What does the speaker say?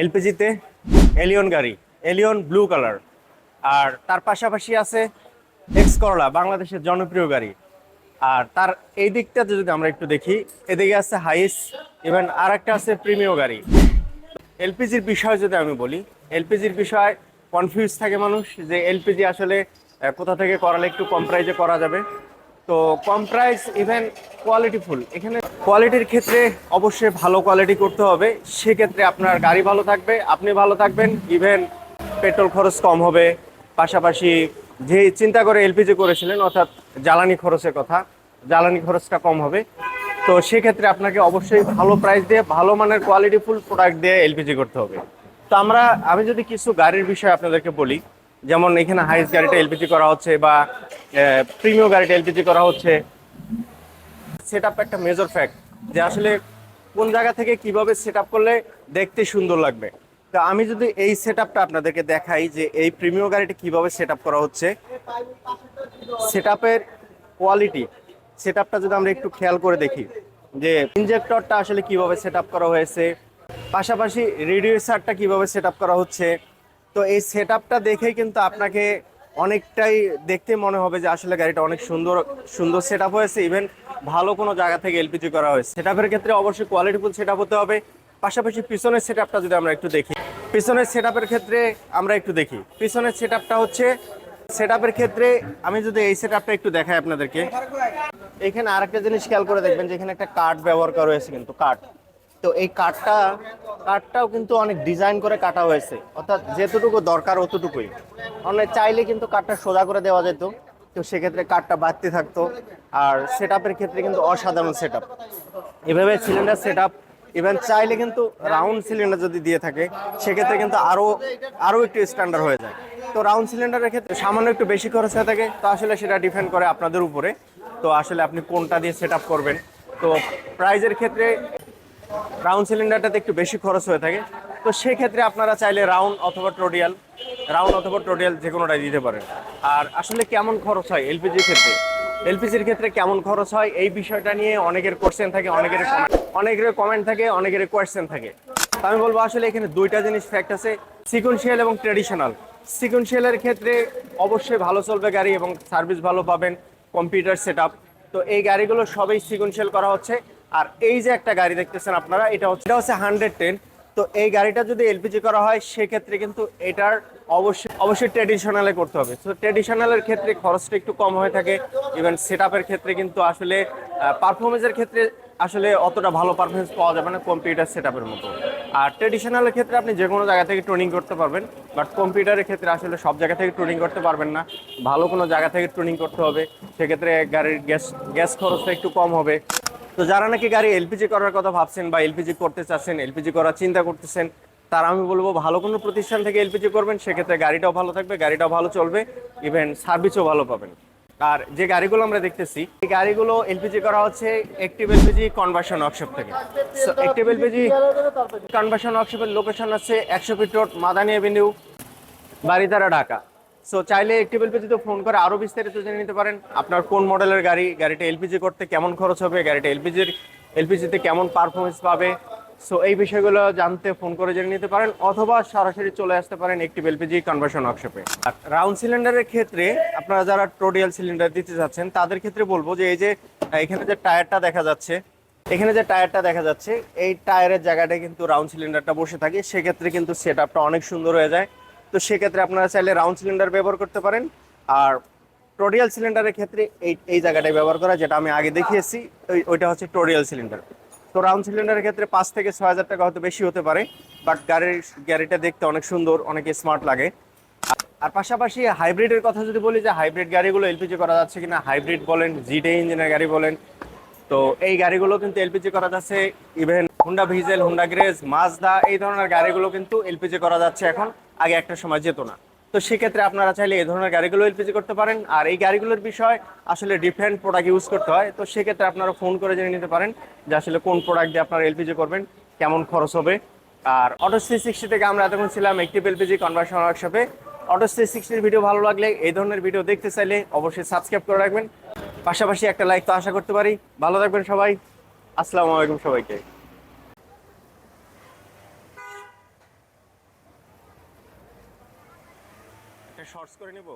এলপিজিতে Allion গাড়ি, Allion blue colour. আর তার পাশাপাশি আছে এক্স করলা, বাংলাদেশের জনপ্রিয় গাড়ি। আর তার এই দিকটাতে যদি আমরা একটু দেখি, এদিকে আছে হাইস ইভেন আর একটা আছে প্রিমিয় গাড়ি। এলপিজির বিষয়ে যদি আমি বলি, এলপিজির বিষয় কনফিউজ থাকে মানুষ যে এলপিজি আসলে কোথা থেকে করালে একটু কম প্রাইজে করা যাবে। তো কম প্রাইস ইভেন কোয়ালিটিফুল এখানে কোয়ালিটির ক্ষেত্রে অবশ্যই ভালো কোয়ালিটি করতে হবে। সেক্ষেত্রে আপনার গাড়ি ভালো থাকবে, আপনি ভালো থাকবেন। ইভেন পেট্রোল খরচ কম হবে। পাশাপাশি যে চিন্তা করে এলপিজি করেছিলেন, অর্থাৎ জ্বালানি খরচের কথা, জ্বালানি খরচটা কম হবে। তো সেক্ষেত্রে আপনাকে অবশ্যই ভালো প্রাইস দিয়ে, ভালো মানের কোয়ালিটিফুল প্রোডাক্ট দিয়ে এলপিজি করতে হবে। তো আমরা, আমি যদি কিছু গাড়ির বিষয়ে আপনাদেরকে বলি, যেমন এখানে হাইস গাড়িটা এলপিজি করা হচ্ছে বা প্রিমিয়াম গাড়িটা এলপিজি করা হচ্ছে। সেট একটা মেজর ফ্যাক্ট যে আসলে কোন জায়গা থেকে কীভাবে সেট করলে দেখতে সুন্দর লাগবে। তো আমি যদি এই সেট আপনাদেরকে দেখাই যে এই প্রিমিয়াম গাড়িটা কীভাবে সেট করা হচ্ছে সেট কোয়ালিটি সেট যদি আমরা একটু খেয়াল করে দেখি যে ইনজেক্টরটা আসলে কীভাবে সেট করা হয়েছে, পাশাপাশি রেডিয়েসারটা কীভাবে সেট করা হচ্ছে, তো এই সেট দেখেই কিন্তু আপনাকে অনেকটাই দেখতে মনে হবে যে আসলে গাড়িটা অনেক সুন্দর সুন্দর সেট হয়েছে। ইভেন ভালো কোনো জায়গা থেকে এলপিজি করা হয়েছে। সেট ক্ষেত্রে অবশ্যই কোয়ালিটিফুল সেট হতে হবে। পাশাপাশি পিছনের সেট যদি আমরা একটু দেখি। পিছনের সেট ক্ষেত্রে আমরা একটু দেখি। পিছনের সেট হচ্ছে সেট ক্ষেত্রে আমি যদি এই সেট একটু দেখাই আপনাদেরকে। এখানে আরেকটা জিনিস খেয়াল করে দেখবেন যে এখানে একটা কাঠ ব্যবহার করা হয়েছে কিন্তু কাঠ তো এই কাঠটা, কাঠটাও কিন্তু অনেক ডিজাইন করে কাটা হয়েছে। অর্থাৎ যেতটুকু দরকার অতটুকুই। অনেক চাইলে কিন্তু কাঠটা সোজা করে দেওয়া যেত। তো সেক্ষেত্রে কাঠটা বাড়তে থাকতো। আর সেট ক্ষেত্রে কিন্তু অসাধারণ সেট এভাবে সিলিন্ডার সেট আপ ইভেন চাইলে কিন্তু রাউন্ড সিলিন্ডার যদি দিয়ে থাকে, সেক্ষেত্রে কিন্তু আরও আরও একটু স্ট্যান্ডার্ড হয়ে যায়। তো রাউন্ড সিলিন্ডারের ক্ষেত্রে সামান্য একটু বেশি খরচ হয়ে থাকে। তো আসলে সেটা ডিপেন্ড করে আপনাদের উপরে। তো আসলে আপনি কোনটা দিয়ে সেট করবেন? তো প্রাইজের ক্ষেত্রে রাউন্ড সিলিন্ডারটাতে একটু বেশি খরচ হয়ে থাকে। তো সেক্ষেত্রে আপনারা চাইলে রাউন্ড অথবা টোডিয়াল রাউন্ড অথবা টোডিয়াল যে কোনোটাই দিতে পারেন। আর আসলে কেমন খরচ হয় এলপিজির ক্ষেত্রে? এলপিজির ক্ষেত্রে কেমন খরচ হয় এই বিষয়টা নিয়ে অনেকের কোশ্চেন থাকে, অনেকের অনেকের কমেন্ট থাকে, অনেকের কোয়েশ্চেন থাকে। আমি বলব আসলে এখানে দুইটা জিনিস ফ্যাক্ট আছে সিকুয়েন্সিয়াল এবং ট্রেডিশনাল সিকুয়েন্সিয়ালের ক্ষেত্রে অবশ্যই ভালো চলবে গাড়ি এবং সার্ভিস ভালো পাবেন কম্পিউটার সেট তো এই গাড়িগুলো সবই সিকুয়েন্সিয়াল করা হচ্ছে। আর এই যে একটা গাড়ি দেখতেছেন আপনারা, এটা হচ্ছে এটা হচ্ছে হান্ড্রেড টেন তো এই গাড়িটা যদি এলপিজি করা হয়, সেক্ষেত্রে কিন্তু এটার অবশ্যই অবশ্যই ট্রেডিশনালে করতে হবে। তো ট্রেডিশনালের ক্ষেত্রে খরচটা একটু কম হয়ে থাকে। ইভেন সেট ক্ষেত্রে কিন্তু আসলে পারফরমেন্সের ক্ষেত্রে আসলে অতটা ভালো পারফরমেন্স পাওয়া যাবে না কম্পিউটার সেট মতো। আর ট্রেডিশনালের ক্ষেত্রে আপনি যে কোনো জায়গা থেকে ট্রেনিং করতে পারবেন। বাট কম্পিউটারের ক্ষেত্রে আসলে সব জায়গা থেকে ট্রেনিং করতে পারবেন না। ভালো কোনো জায়গা থেকে ট্রেনিং করতে হবে। সেক্ষেত্রে গাড়ির গ্যাস গ্যাস খরচটা একটু কম হবে। তো যারা নাকি গাড়ি এলপিজি করার কথা ভাবছেন বা এলপিজি করতে চাচ্ছেন, এলপিজি করার চিন্তা করতেছেন, তারা আমি বলব ভালো কোনো প্রতিষ্ঠান থেকে এলপিজি করবেন, সেক্ষেত্রে গাড়িটাও ভালো থাকবে, গাড়িটাও ভালো চলবে ইভেন সার্ভিসও ভালো পাবেন। আর যে গাড়িগুলো আমরা দেখতেছি, এই গাড়িগুলো এলপিজি করা হচ্ছে একটিভ এলপিজি কনভার্সন ওয়ার্কশপ থেকে। একটিভ এলপিজি কনভার্সন ওয়ার্কশপের লোকেশন আছে একশো feet road Madani avenue Baridhara Dhaka. So চাইলে একটিভ এলপিজিতে ফোন করে আরও বিস্তারিত জেনে নিতে পারেন। আপনার কোন মডেলের গাড়ি, গাড়িটা এলপিজি করতে কেমন খরচ হবে, গাড়িটা এলপিজির এলপিজিতে কেমন পারফরমেন্স পাবে? সো এই বিষয়গুলো জানতে ফোন করে জেনে নিতে পারেন, অথবা সরাসরি চলে আসতে পারেন একটি এলপিজি কনভার্সন ওয়ার্কশপে আর রাউন্ড সিলিন্ডারের ক্ষেত্রে, আপনারা যারা টোডিয়াল সিলিন্ডার দিতে যাচ্ছেন, তাদের ক্ষেত্রে বলব যে, এই যে এখানে যে টায়ারটা দেখা যাচ্ছে, এখানে যে টায়ারটা দেখা যাচ্ছে, এই টায়ারের জায়গাটায় কিন্তু রাউন্ড সিলিন্ডারটা বসে থাকে। সেক্ষেত্রে কিন্তু সেট আপটা অনেক সুন্দর হয়ে যায়। তো সেক্ষেত্রে আপনারা চাইলে রাউন্ড সিলিন্ডার ব্যবহার করতে পারেন। আর টোরিয়াল সিলিন্ডারের ক্ষেত্রে এই এই জায়গাটায় ব্যবহার করা, যেটা আমি আগে দেখিয়েছি, ওই, ওইটা হচ্ছে টোরিয়াল সিলিন্ডার তো রাউন্ড সিলিন্ডারের ক্ষেত্রে পাঁচ থেকে ছয় হাজার টাকা হয়তো বেশি হতে পারে বাট গাড়ির, গাড়িটা দেখতে অনেক সুন্দর, অনেক স্মার্ট লাগে। আর- আর পাশাপাশি হাইব্রিডের কথা যদি বলি যে হাইব্রিড গাড়িগুলো এলপিজি করা যাচ্ছে কিনা হাইব্রিড বলেন জিডে ইঞ্জিনের গাড়ি বলেন, তো এই গাড়িগুলো কিন্তু এলপিজি করা যাচ্ছে even Honda Vezel Honda Grace Mazda এই ধরনের গাড়িগুলো কিন্তু এলপিজি করা যাচ্ছে এখন। আগে একটা সময় যেত না। তো সেক্ষেত্রে আপনারা চাইলে এই ধরনের গাড়িগুলো এলপিজি করতে পারেন। আর এই গাড়িগুলোর বিষয় আসলে ডিফারেন্ট প্রোডাক্ট ইউজ করতে হয়। তো সেক্ষেত্রে আপনারা ফোন করে জেনে নিতে পারেন যে আসলে কোন প্রোডাক্ট দিয়ে আপনারা এলপিজি করবেন, কেমন খরচ হবে। আর অটো থ্রি সিক্সটি থেকে আমরা এতক্ষণ ছিলাম একটিভ এলপিজি কনভার্সন ওয়ার্কশপে অটো থ্রি সিক্সটির ভিডিও ভালো লাগলে এই ধরনের ভিডিও দেখতে চাইলে অবশ্যই সাবস্ক্রাইব করে রাখবেন। পাশাপাশি একটা লাইক তো আশা করতে পারি। ভালো থাকবেন সবাই। আসসালামু আলাইকুম সবাইকে। শর্টস করে নিব?